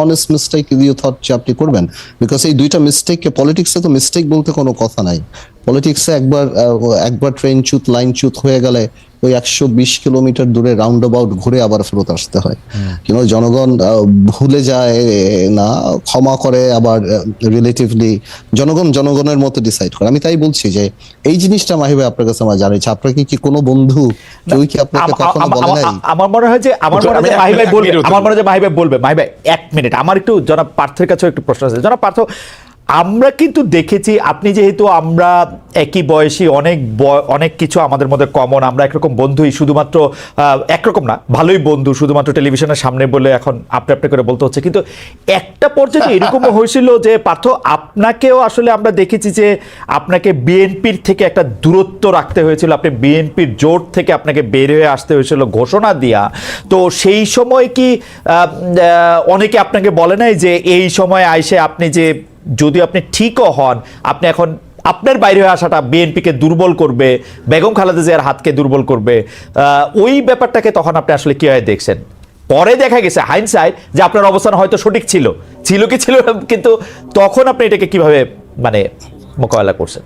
Honest mistake you thought যে আপনি করবেন। বিকজ এই দুইটা মিস্টেককে পলিটিক্সে তো মিস্টেক বলতে কোনো কথা নাই। পলিটিক্সে একবার একবার ট্রেন চুত লাইন চুত হয়ে গেলে ওই একশো বিশ কিলোমিটার দূরে রাউন্ড অ্যাবাউট ঘুরে আবার ফেরত আসতে হয়। কিন্তু জনগণ ভুলে যায় না ক্ষমা করে আবার রিলেটিভলি জনগণ জনগণের মতো ডিসাইড করে। আমি তাই বলছি যে এই জিনিসটা মাহিবে আপনার কাছে আমার জানাইছে আপনাকে কি কোনো বন্ধু কেউ কি আপনাকে কখনো বলে নাই? আমার মনে হয় যে আমার মনে হয় মাহি ভাই বলবে আমার মনে হয় যে মাহি ভাই বলবে। মাহি ভাই এক মিনিট। আমার একটু জনাব পার্থের কাছেও একটু প্রশ্ন আছে। জনাব পার্থ আমরা কিন্তু দেখেছি আপনি যেহেতু আমরা একই বয়সী অনেক অনেক কিছু আমাদের মধ্যে কমন আমরা একরকম বন্ধুই শুধুমাত্র একরকম না ভালোই বন্ধু শুধুমাত্র টেলিভিশনের সামনে বলে এখন আপনি আপনি করে বলতে হচ্ছে। কিন্তু একটা পর্যায়ে এরকমও হয়েছিল যে পার্থ আপনাকেও আসলে আমরা দেখেছি যে আপনাকে বিএনপির থেকে একটা দূরত্ব রাখতে হয়েছিল আপনি বিএনপির জোট থেকে আপনাকে বের হয়ে আসতে হয়েছিল ঘোষণা দিয়া। তো সেই সময় কি অনেকে আপনাকে বলে নাই যে এই সময় আইসে আপনি যে যদি আপনি ঠিকও হন, আপনি এখন আপনার বাইরে হয়ে আসাটা বিএনপিকে দুর্বল করবে, বেগম খালেদা জিয়ার হাতকে দুর্বল করবে ওই ব্যাপারটাকে তখন আপনি আসলে কীভাবে দেখছেন? পরে দেখা গেছে হাইনসাইড যে আপনার অবস্থান হয়তো সঠিক ছিল ছিল কি ছিল কিন্তু তখন আপনি এটাকে কীভাবে মানে মোকাবেলা করছেন?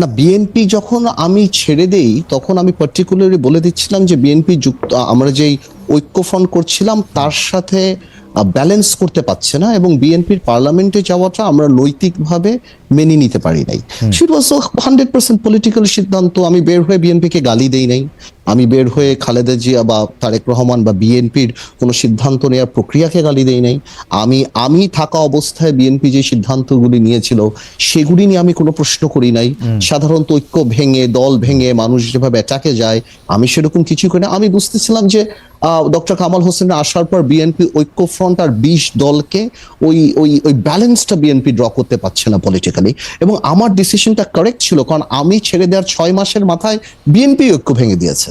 না, বিএনপি যখন আমি ছেড়ে দেই, তখন আমি পার্টিকুলারলি বলে দিচ্ছিলাম যে বিএনপি যুক্ত, আমরা যেই ঐক্যফ্রন্ট করছিলাম, তার সাথে ব্যালেন্স করতে পারছে না এবং বিএনপির পার্লামেন্টে যাওয়াটা আমরা নৈতিকভাবে মেনে নিতে পারি নাই। সেটা ওয়াজ হান্ড্রেড পার্সেন্ট পলিটিক্যাল সিদ্ধান্ত। আমি বের হয়ে বিএনপিকে গালি দেই নাই। আমি বের হয়ে খালেদা জিয়া বা তারেক রহমান বা বিএনপির কোনো সিদ্ধান্ত নেওয়ার প্রক্রিয়াকে গালি দেই নাই। আমি আমি থাকা অবস্থায় বিএনপি যে সিদ্ধান্তগুলি নিয়েছিল সেগুলি নিয়ে আমি কোনো প্রশ্ন করি নাই। সাধারণত ঐক্য ভেঙে দল ভেঙে মানুষ যেভাবে অ্যাটাকে যায় আমি সেরকম কিছু করি না। আমি বুঝতেছিলাম যে ডক্টর কামাল হোসেন আসার পর বিএনপি ঐক্যফ্রন্ট আর বিশ দলকে ওই ওই ওই ব্যালেন্সটা বিএনপি ড্র করতে পারছে না পলিটিক্যালি এবং আমার ডিসিশনটা কারেক্ট ছিল, কারণ আমি ছেড়ে দেওয়ার ছয় মাসের মাথায় বিএনপি ঐক্য ভেঙে দিয়েছে।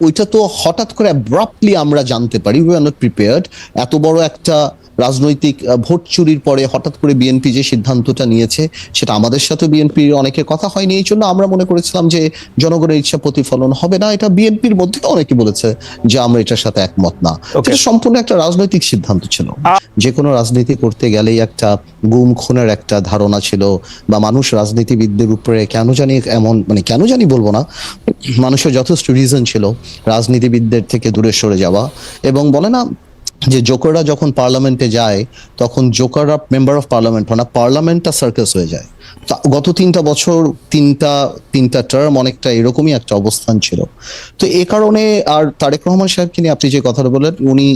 ওইটা তো হঠাৎ করে অ্যাব্রাপ্টলি আমরা জানতে পারি উই আর নট প্রিপেয়ার্ড এত বড় একটা রাজনৈতিক ভোট চুরির পরে হঠাৎ করে বিএনপি যে সিদ্ধান্তটা নিয়েছে সেটা আমাদের সাথে বিএনপির অনেকের কথা হয়নি। এই জন্য আমরা মনে করেছিলাম যে জনগণের ইচ্ছা প্রতিফলন হবে না। এটা বিএনপির মধ্যে অনেকে বলেছে যে আমরা এটার সাথে একমত না। এটা সম্পূর্ণ একটা রাজনৈতিক সিদ্ধান্ত ছিল। যে কোনো রাজনীতি করতে গেলেই একটা গুম খুনের একটা ধারণা ছিল বা মানুষ রাজনীতিবিদদের উপরে কেন জানি এমন মানে কেন জানি বলব না মানুষের যথেষ্ট রিজন ছিল রাজনীতিবিদদের থেকে দূরে সরে যাওয়া। এবং বলে না যে জোকাররা যখন পার্লামেন্টে যায়, তখন জোকাররা মেম্বার অফ পার্লামেন্ট হয় না, পার্লামেন্টটা সার্কাস হয়ে যায়। গত তিনটা বছর তিনটা তিনটা টার্ম অনেকটা এরকমই একটা অবস্থান ছিল। তো এ কারণে আর তারেক রহমান সাহেবকে নিয়ে আপনি যে কথাটা বললেন, উনি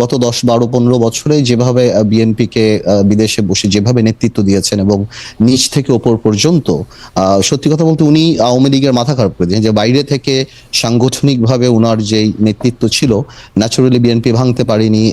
গত দশ, বারো, পনেরো বছরে যেভাবে বিএনপিকে বিদেশে বসে যেভাবে নেতৃত্ব দিয়েছেন এবং নিচ থেকে ওপর পর্যন্ত সত্যি কথা বলতে উনি আওয়ামী লীগের মাথা খারাপ করে দিয়েছেন। যে বাইরে থেকে সাংগঠনিকভাবে উনার যেই নেতৃত্ব ছিল ন্যাচুরালি বিএনপি ভাঙতে পারেনি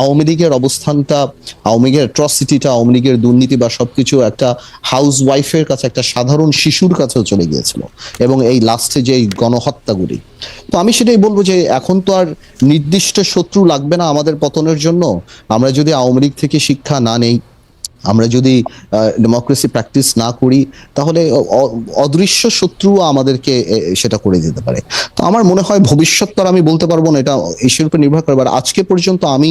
আওয়ামী লীগের অবস্থানটা, আওয়ামী লীগের অ্যাট্রসিটিটা আওয়ামী লীগের দুর্নীতি বা সবকিছু একটা হাউস ওয়াইফের কাছে, একটা সাধারণ শিশুর কাছেও চলে গিয়েছিল এবং এই লাস্টে যে গণহত্যাগুলি। তো আমি সেটাই বলব যে এখন তো আর নির্দিষ্ট শত্রু লাগবে না আমাদের পতনের জন্য। আমরা যদি আওয়ামী লীগ থেকে শিক্ষা না নেই, আমরা যদি ডেমোক্রেসি প্র্যাকটিস না করি, তাহলে অদৃশ্য শত্রু আমাদেরকে সেটা করে দিতে পারে। তো আমার মনে হয় ভবিষ্যৎ তো আমি বলতে পারব না, এটা ইস্যুর উপর নির্ভর করে। আজকে পর্যন্ত আমি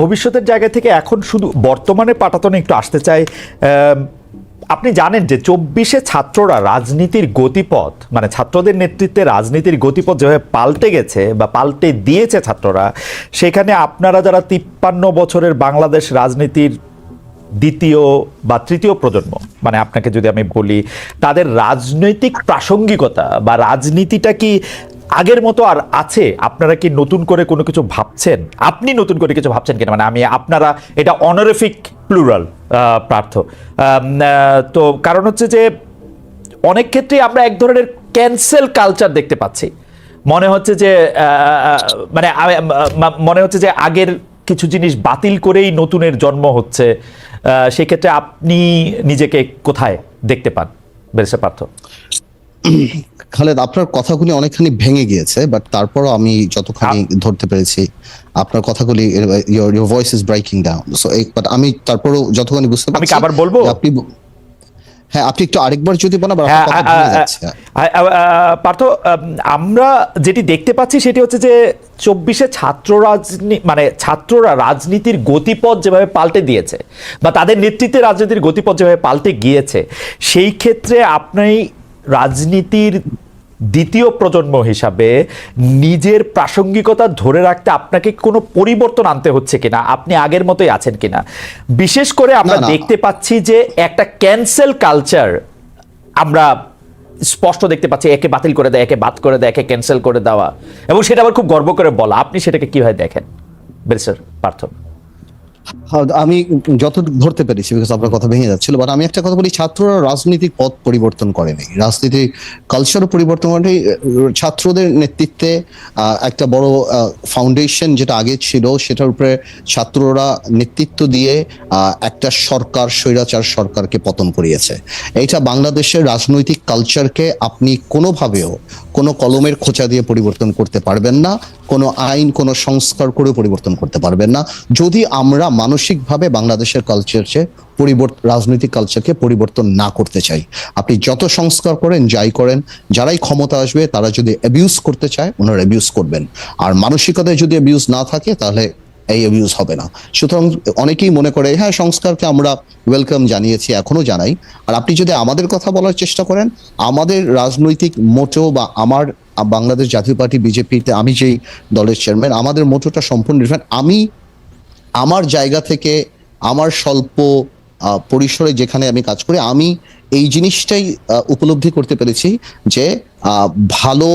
ভবিষ্যতের জায়গা থেকে এখন শুধু বর্তমানে পাটাতনে একটু আসতে চাই। আপনি জানেন যে চব্বিশে ছাত্ররা রাজনীতির গতিপথ মানে ছাত্রদের নেতৃত্বে রাজনীতির গতিপথ যেভাবে পাল্টে গেছে বা পাল্টে দিয়েছে ছাত্ররা, সেখানে আপনারা যারা তিপ্পান্ন বছরের বাংলাদেশ রাজনীতির দ্বিতীয় বা তৃতীয় প্রজন্ম মানে আপনাকে যদি আমি বলি, তাদের রাজনৈতিক প্রাসঙ্গিকতা বা রাজনীতিটা কি আগের মতো আর আছে? আপনারা কি নতুন করে কোনো কিছু ভাবছেন? আপনি নতুন করে কিছু ভাবছেন কিনা? মানে আমি আপনারা, এটা অনারিফিক প্লুরাল প্রার্থ তো কারণ হচ্ছে যে অনেক ক্ষেত্রে আমরা এক ধরনের ক্যান্সেল কালচার দেখতে পাচ্ছি। মনে হচ্ছে যে মানে মনে হচ্ছে যে আগের কিছু জিনিস বাতিল করেই নতুনের জন্ম হচ্ছে। সেক্ষেত্রে আপনি নিজেকে কোথায় দেখতে পান বেরেসে পার্থ? খালেদ আপনার কথাগুলি অনেকখানি ভেঙে গিয়েছে বাট তারপরও আমি যতখানি ধরতে পেরেছি আপনার কথাগুলি your your voice is breaking down so but আমি তারপরও যতখানি বুঝতে পারছি আমি আবার বলব? আপনি হ্যাঁ আপনি একটু আরেকবার যদি বলেন পার্থ আমরা যেটি দেখতে পাচ্ছি সেটি হচ্ছে যে চব্বিশে ছাত্র রাজনী মানে ছাত্ররা রাজনীতির গতিপথ যেভাবে পাল্টে দিয়েছে বা তাদের নেতৃত্বে রাজনীতির গতিপথ যেভাবে পাল্টে গিয়েছে সেই ক্ষেত্রে আপনি রাজনীতির দ্বিতীয় প্রজন্ম হিসাবে নিজের প্রাসঙ্গিকতা ধরে রাখতে আপনাকে কোনো পরিবর্তন আনতে হচ্ছে কিনা? আপনি আগের মতোই আছেন কিনা? বিশেষ করে আমরা। দেখতে পাচ্ছি যে একটা ক্যান্সেল কালচার আমরা স্পষ্ট দেখতে পাচ্ছি একে বাতিল করে দেয় একে বাদ করে দেয় একে ক্যান্সেল করে দেওয়া। এবং সেটা আবার খুব গর্ব করে বলা। আপনি সেটাকে কীভাবে দেখেন? বেরিসার পার্থ হ্যাঁ, আমি যত ধরতে পেরেছি বিকজ আপনার কথা ভেঙে যাচ্ছিল বাট আমি একটা কথা বলি, ছাত্ররা রাজনৈতিক পথ পরিবর্তন করেনি রাজনীতির কালচারও পরিবর্তন করেনি ছাত্রদের নেতৃত্বে একটা বড় ফাউন্ডেশন যেটা আগে ছিল, সেটার উপরে ছাত্ররা নেতৃত্ব দিয়ে একটা সরকার, স্বৈরাচার সরকারকে পতন করিয়েছে। এইটা বাংলাদেশের রাজনৈতিক কালচারকে আপনি কোনোভাবেও কোনো কলমের খোঁচা দিয়ে পরিবর্তন করতে পারবেন না, কোনো আইন, কোনো সংস্কার করে পরিবর্তন করতে পারবেন না। যদি আমরা মানসিকভাবে বাংলাদেশের কালচারকে পরিবর্তন রাজনৈতিক কালচারকে পরিবর্তন না করতে চাই। আপনি যত সংস্কার করেন, যাই করেন, যারাই ক্ষমতা আসবে, তারা যদি অ্যাবিউজ করতে চায়, ওনারা অ্যাবিউজ করবেন। আর মানসিকতায় যদি অ্যাবিউজ না থাকে, তাহলে এই অ্যাবিউজ হবে না। সুতরাং অনেকেই মনে করে হ্যাঁ সংস্কারকে আমরা ওয়েলকাম জানিয়েছি, এখনও জানাই। আর আপনি যদি আমাদের কথা বলার চেষ্টা করেন, আমাদের রাজনৈতিক মোটো বা আমার, বাংলাদেশ জাতীয় পার্টি, বিজেপিতে আমি যেই দলের চেয়ারম্যান আমাদের মোটোটা সম্পূর্ণ ডিফারেন্ট আমি আমার জায়গা থেকে আমার স্বল্প পরিসরে যেখানে আমি কাজ করি, আমি এই জিনিসটাই উপলব্ধি করতে পেরেছি যে ভালো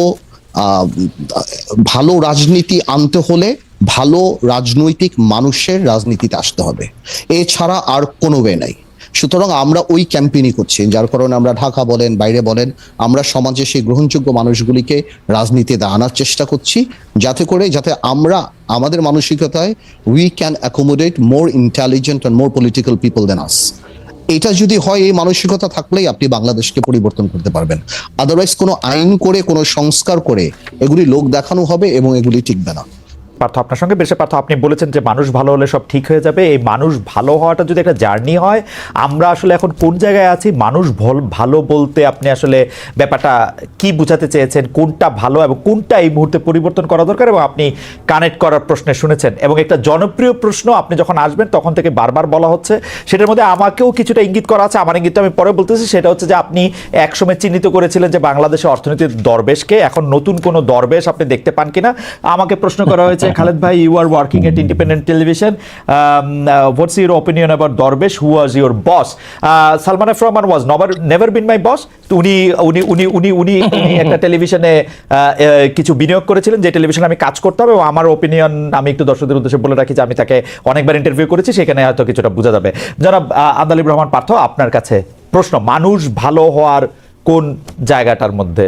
ভালো রাজনীতি আনতে হলে ভালো রাজনৈতিক মানুষের রাজনীতিতে আসতে হবে। এছাড়া আর কোনো ওয়ে নাই। সুতরাং আমরা ওই ক্যাম্পেইনই করছি, যার কারণে আমরা ঢাকা বলেন, বাইরে বলেন, আমরা সমাজে সেই গ্রহণযোগ্য মানুষগুলিকে রাজনীতিতে আনার চেষ্টা করছি, যাতে করে, যাতে আমরা আমাদের মানসিকতায় we can accommodate more intelligent and more political people than us এটা যদি হয়, এই মানসিকতা থাকলেই আপনি বাংলাদেশকে পরিবর্তন করতে পারবেন। আদারওয়াইজ কোনো আইন করে, কোনো সংস্কার করে, এগুলি লোক দেখানো হবে এবং এগুলি টিকবে না। পার্থ আপনার সঙ্গে। বেশি পার্থ, আপনি বলেছেন যে মানুষ ভালো হলে সব ঠিক হয়ে যাবে। এই মানুষ ভালো হওয়াটা যদি একটা জার্নি হয়, আমরা আসলে এখন কোন জায়গায় আছি? মানুষ ভল- বলতে আপনি আসলে ব্যাপারটা কি বোঝাতে চেয়েছেন? কোনটা ভালো এবং কোনটা এই মুহূর্তে পরিবর্তন করা দরকার এবং আপনি কানেক্ট করার প্রশ্নে শুনেছেন? এবং একটা জনপ্রিয় প্রশ্ন, আপনি যখন আসবেন, তখন থেকে বারবার বলা হচ্ছে। সেটার মধ্যে আমাকেও কিছুটা ইঙ্গিত করা আছে। আমার ইঙ্গিতটা আমি পরে বলতেছি। সেটা হচ্ছে যে আপনি একসময় চিহ্নিত করেছিলেন যে বাংলাদেশের অর্থনীতির দরবেশকে। এখন নতুন কোনো দরবেশ আপনি দেখতে পান কিনা? আমাকে প্রশ্ন করা হয়েছে Khaled bhai, you are working at independent television. Um, uh, what's your opinion about Dorbesh? Who was your boss? Uh, Salman F. Rahman was never never উনি উনি উনি উনি উনি একটা টেলিভিশনে আহ, আহ, কিছু বিনিয়োগ করেছিলেন যে টেলিভিশনে আমি কাজ করতাম এবং আমার ওপিনিয়ন আমি একটু দর্শকদের উদ্দেশ্যে বলে রাখি যে আমি তাকে অনেকবার ইন্টারভিউ করেছি সেখানে হয়তো কিছুটা বোঝা যাবে জনাব আহ, আন্দালিব রহমান পার্থ আপনার কাছে প্রশ্ন মানুষ ভালো হওয়ার কোন জায়গাটার মধ্যে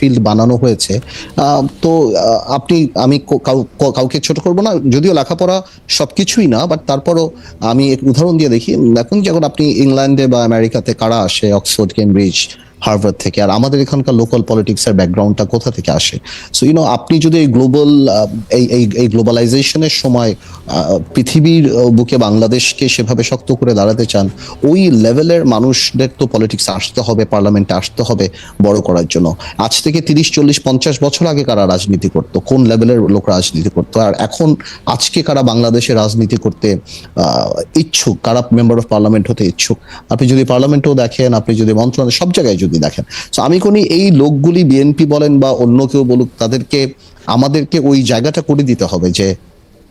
ফিল্ড বানানো হয়েছে তো আপনি, আমি কাউ- কাউকে ছোট করব না, যদিও লেখাপড়া সব কিছুই না বাট তারপরও আমি উদাহরণ দিয়ে দেখি এখন যখন আপনি ইংল্যান্ডে বা আমেরিকাতে কারা আসে, অক্সফোর্ড, কেমব্রিজ হার্ভার্ড থেকে আর আমাদের এখানকার লোকাল পলিটিক্স এর ব্যাকগ্রাউন্ডটা কোথা থেকে আসে? সো ইউনো আপনি যদি এই গ্লোবাল এই এই গ্লোবালাইজেশনের সময় পৃথিবীর বুকে বাংলাদেশকে সেভাবে শক্ত করে দাঁড়াতে চান, ওই লেভেলের মানুষদের তো পলিটিক্স আসতে হবে পার্লামেন্টে আসতে হবে বড় করার জন্য। আজ থেকে তিরিশ, চল্লিশ, পঞ্চাশ বছর আগে কারা রাজনীতি করতো? কোন লেভেলের লোক রাজনীতি করতো? আর এখন, আজকে কারা বাংলাদেশে রাজনীতি করতে ইচ্ছুক, কারা মেম্বার অফ পার্লামেন্ট হতে ইচ্ছুক? আপনি যদি পার্লামেন্টেও দেখেন, আপনি যদি মন্ত্রণালয়, সব জায়গায় যদি দেখেন। তো আমি কোনি এই লোকগুলি বিএনপি বলেন বা অন্য কেউ বলুক, তাদেরকে, আমাদেরকে ওই জায়গাটা করে দিতে হবে যে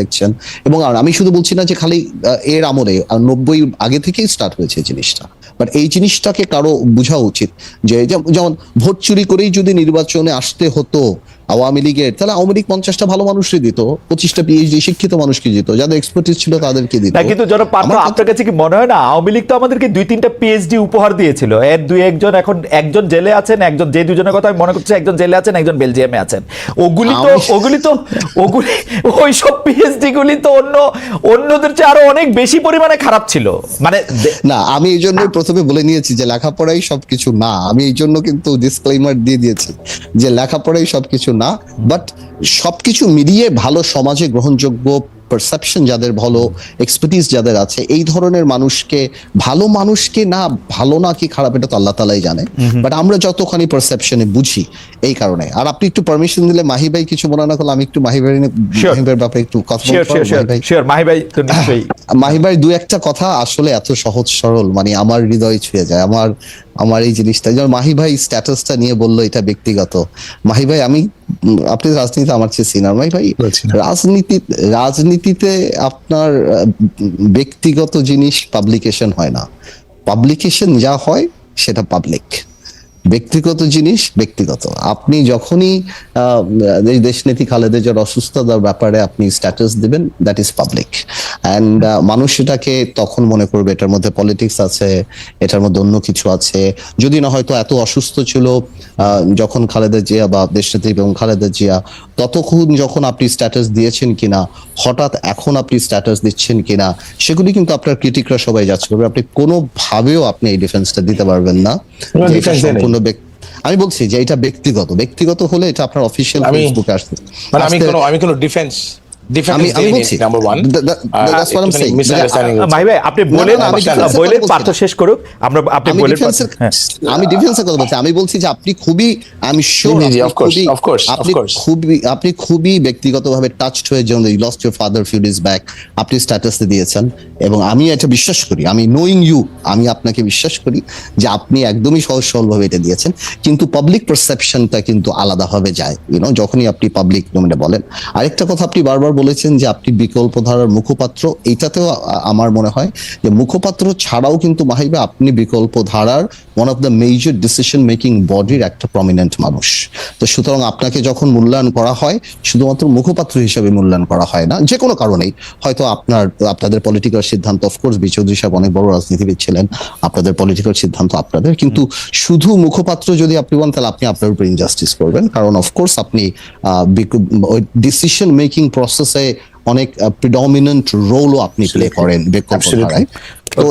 দেখছেন। এবং আমি শুধু বলছি না যে খালি এর আমলে নব্বই আগে থেকেই স্টার্ট হয়েছে জিনিসটা। বাট এই জিনিসটাকে কারও বোঝা উচিত যে যেমন ভোট চুরি করেই যদি নির্বাচনে আসতে হতো আওয়ামী লীগের তাহলে আওয়ামী লীগ পঞ্চাশটা ভালো মানুষই দিত পঁচিশটা পিএইচডি শিক্ষিত মানুষকে দিত যাদের এক্সপার্টিস ছিল তাদেরকে দিত। কিন্তু জনাব পার্থ আপনার কাছে কি মনে হয় না আওয়ামী লীগ তো আমাদেরকে দুই তিনটা পিএইচডি উপহার দিয়েছিল এর দুই একজন এখন একজন জেলে আছেন একজন যে দুজনের কথা আমি মনে করছি একজন জেলে আছেন একজন বেলজিয়ামে আছেন। ওগুলি তো ওগুলি তো ওগুলি ওই সব পিএইচডি গুলি তো অন্য অন্যদের চেয়ে আরও অনেক বেশি পরিমাণে খারাপ ছিল। মানে না আমি এই জন্যই প্রথমে বলে নিয়েছি যে লেখাপড়াই সবকিছু না আমি এই জন্য কিন্তু ডিসক্লেমার দিয়ে দিয়েছি যে লেখাপড়াই সবকিছু না বাট সবকিছু মিলিয়ে ভালো সমাজে গ্রহণযোগ্য পারসেপশন যাদের ভালো এক্সপার্টিস যাদের আছে এই ধরনের মানুষকে ভালো মানুষকে না ভালো না কি খারাপ এটা তো আল্লাহ তালাই জানে বাট আমরা যতখানি পারসেপশনে বুঝি এই কারণে আর আপনি একটু পারমিশন দিলে মাহি ভাই কিছু মনে না করলে আমি একটু মাহি ভাই. মাহি ভাইয়ের ব্যাপারে একটু কথা মাহি ভাই? মাহি ভাই দু একটা কথা আসলে এত সহজ সরল মানে আমার হৃদয় ছুঁয়ে যায় আমার আমার এই জিনিসটা। যেমন মাহি ভাই স্ট্যাটাসটা নিয়ে বলল এটা ব্যক্তিগত। মাহি ভাই আমি আপনি রাজনীতি আমার চেয়ে সিনার মাহি ভাই রাজনীতি রাজনীতিতে আপনার ব্যক্তিগত জিনিস পাবলিকেশন হয় না। পাবলিকেশন যা হয় সেটা পাবলিক ব্যক্তিগত জিনিস ব্যক্তিগত। আপনি যখনই দেশনেত্রী খালেদা জিয়ার অসুস্থতার ব্যাপারে আপনি স্ট্যাটাস দিবেন দ্যাট ইজ পাবলিক অ্যান্ড মানুষ এটাকে তখন মনে করবে এটার মধ্যে পলিটিক্স আছে এটার মধ্যে অন্য কিছু আছে। যদি না হয়তো এত অসুস্থ ছিল যখন খালেদা জিয়া বা দেশনেত্রী এবং খালেদা জিয়া ততক্ষণ যখন আপনি স্ট্যাটাস দিয়েছেন কিনা হঠাৎ এখন আপনি স্ট্যাটাস দিচ্ছেন কিনা সেগুলি কিন্তু আপনার ক্রিটিকরা সবাই যাচ্ছে করবে। আপনি কোনোভাবেও আপনি এই ডিফেন্সটা দিতে পারবেন না। সম্পূর্ণ ব্যক্তি- আমি বলছি যে এটা ব্যক্তিগত। ব্যক্তিগত হলে এটা আপনার অফিসিয়াল ফেসবুকে মানে আমি কোনো আমি কোনো ডিফেন্স আমি- আমি বলছি। নাম্বার. ভাই আপনি বলেন আমি আহ, defense এর বলেন পার্থ শেষ করুক আমরা আপনি বলেন আমি ডিফেন্সের কথা বলছি। আমি বলছি যে আপনি খুবই আমি শিওর আপনি আপনি ব্যক্তিগতভাবে টাচড হয়ে যেমন you lost your father few days back আপনি স্ট্যাটাসে দিয়েছেন। এবং আমি এটা বিশ্বাস করি। আমি নোয়িং ইউ আমি আপনাকে বিশ্বাস করি যে আপনি একদমই সহজ সরলভাবে এটা দিয়েছেন। কিন্তু পাবলিক পারসেপশনটা কিন্তু আলাদা আলাদাভাবে যায়। ইউনো যখনই আপনি পাবলিক ডোমেনে বলেন। আরেকটা কথা আপনি বারবার বলেছেন যে আপনি বিকল্প ধারার মুখপাত্র। এটাতেও আ- আমার মনে হয় যে মুখপাত্র ছাড়াও কিন্তু মাহিবা আপনি বিকল্প ধারার one of the major decision making বডির একটা প্রমিনেন্ট মানুষ। তো সুতরাং আপনাকে যখন মূল্যায়ন করা হয়, শুধুমাত্র মুখপাত্র হিসেবে মূল্যায়ন করা হয় না, যে কোনো কারণেই। হয়তো আপনার, আপনাদের পলিটিক্যাল সিদ্ধান্ত অফকোর্স বি চৌধুরী সাহেব অনেক বড় রাজনীতিবিদ ছিলেন, আপনাদের পলিটিক্যাল সিদ্ধান্ত আপনাদের, কিন্তু শুধু মুখপাত্র যদি আপনি বলেন তাহলে আপনি আপনার উপর ইনজাস্টিস করবেন। কারণ অফকোর্স আপনি ডিসিশন মেকিং প্রসেসে অনেক প্রিডমিনেন্ট রোলও আপনি প্লে করেন তো